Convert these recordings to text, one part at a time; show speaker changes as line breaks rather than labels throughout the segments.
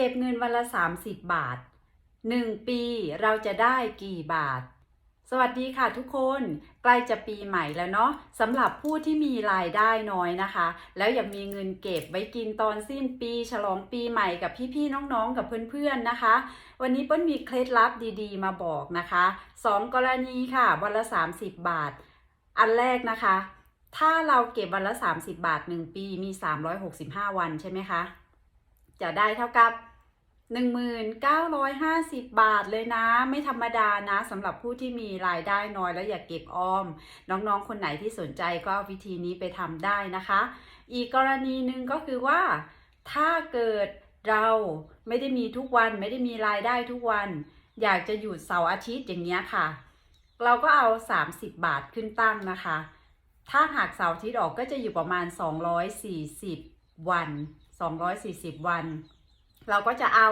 เก็บเงินวันละ 30 บาท 1 ปีเราจะได้กี่บาท สวัสดีค่ะทุกคนใกล้จะปีใหม่แล้วเนาะสำหรับผู้ที่มีรายได้น้อยนะคะ แล้วอยากมีเงินเก็บไว้กินตอนสิ้นปี ฉลองปีใหม่กับพี่ๆน้องๆกับเพื่อนๆนะคะ วันนี้เปิ้ลมีเคล็ดลับดีๆ มาบอกนะคะสองกรณีค่ะวันละ 30 บาท อันแรกนะคะ ถ้าเราเก็บวันละ 30 บาท 1 ปีมี 365 วันใช่ไหมคะ จะได้เท่ากับ 1950 บาทเลยนะ ไม่ธรรมดานะสำหรับผู้ที่มีรายได้น้อยแล้วอยากเก็บออม น้องๆ คนไหนที่สนใจก็เอาวิธีนี้ไปทำได้นะคะ อีกกรณีหนึ่งก็คือว่า ถ้าเกิดเราไม่ได้มีทุกวันไม่ได้มีรายได้ทุกวัน อยากจะหยุดเสาร์อาทิตย์อย่างเงี้ยค่ะ เราก็เอา 30 บาทขึ้นตั้งนะคะ ถ้าหากเสาร์อาทิตย์ออกก็จะอยู่ประมาณ 240 วัน 240 วัน เราก็จะเอา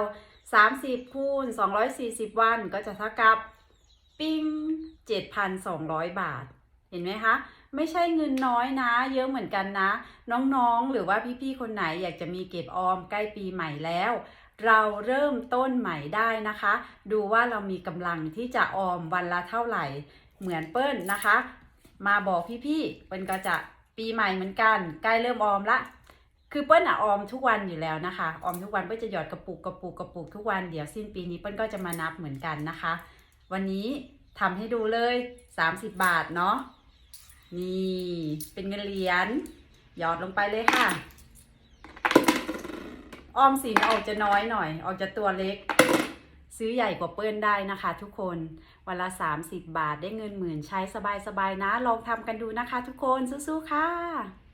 30คูณ240 วันก็จะเท่ากับปิ้ง7,200 บาท เห็นไหมคะ ไม่ใช่เงินน้อยนะ เยอะเหมือนกันนะ น้องๆ หรือว่าพี่ๆ คนไหนอยากจะมีเก็บออมใกล้ปีใหม่แล้ว เราเริ่มต้นใหม่ได้นะคะ ดูว่าเรามีกำลังที่จะออมวันละเท่าไหร่ เหมือนเปิ้ลนะคะ มาบอกพี่ๆเปิ้ลก็จะปีใหม่เหมือนกัน ใกล้เริ่มออมละ คือเปิ้ลอะออมทุกวันอยู่แล้วนะคะ ออมทุกวันเปิ้ลจะหยอดกระปุกกระปุกกระปุกทุกวันเดี๋ยวสิ้นปีนี้เปิ้ลก็จะมานับเหมือนกันนะคะ วันนี้ทำให้ดูเลย 30 บาทเนาะนี่เป็นเงินเหรียญหยอดลงไปเลยค่ะ ออมสินออกจะน้อยหน่อย ออกจะตัวเล็ก ซื้อใหญ่กว่าเปิ้ลได้นะคะ ทุกคนวันละ 30 บาทได้เงินหมื่นใช้สบายๆนะ ลองทำกันดูนะคะ ทุกคนสู้ๆค่ะ